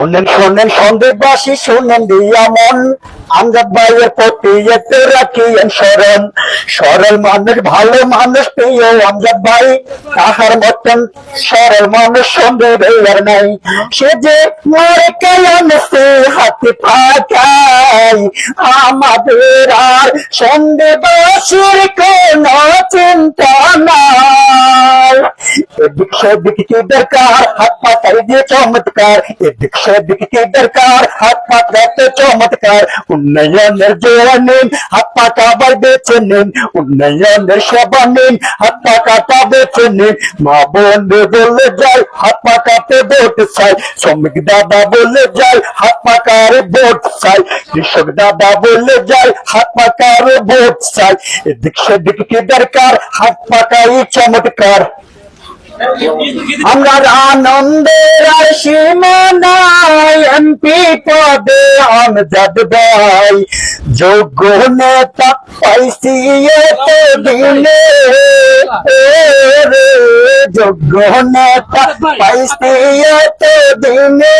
শোনেন শোনেন, সন্দেহবাসী, শোনেন আমজাদ ভাইয়ের প্রতি এতে রাখিয়েন সরল মানুষ, ভালো মানুষ, প্রিয় আমজাদ ভাই। তাহার মতন সরল মানুষ সন্দেহ আর নাই। সে যে মরে কেন সে হাতে পাকাই আমাদের আর সন্দেহবাসীর কোন চিন্তা दिक्षा के दरकार, हाथ पात चौमत्कार। ये दिक्षा के दरकार, हाथ पात रहते चौमत्कार। उन्नया नेम, हाथ बेचे नेम। उन्नया निर्शबा नेम, हाथ बेचे नेम। माँ जाए, हाथ बोट साई दादा बोले जाए, हाथ पाकारे बोट साई कृषक दादा बोले जाए, हाथ बोट साई दिक्षा के दरकार, हाथ पाका चमत्कार। আমার আনন্দের আর সীমা নাই এমপি পদে আমজাদ ভাই। যোগ্য নেতা পাইছি এত দিনে যোগ্য নেতা পাইছি এত দিনে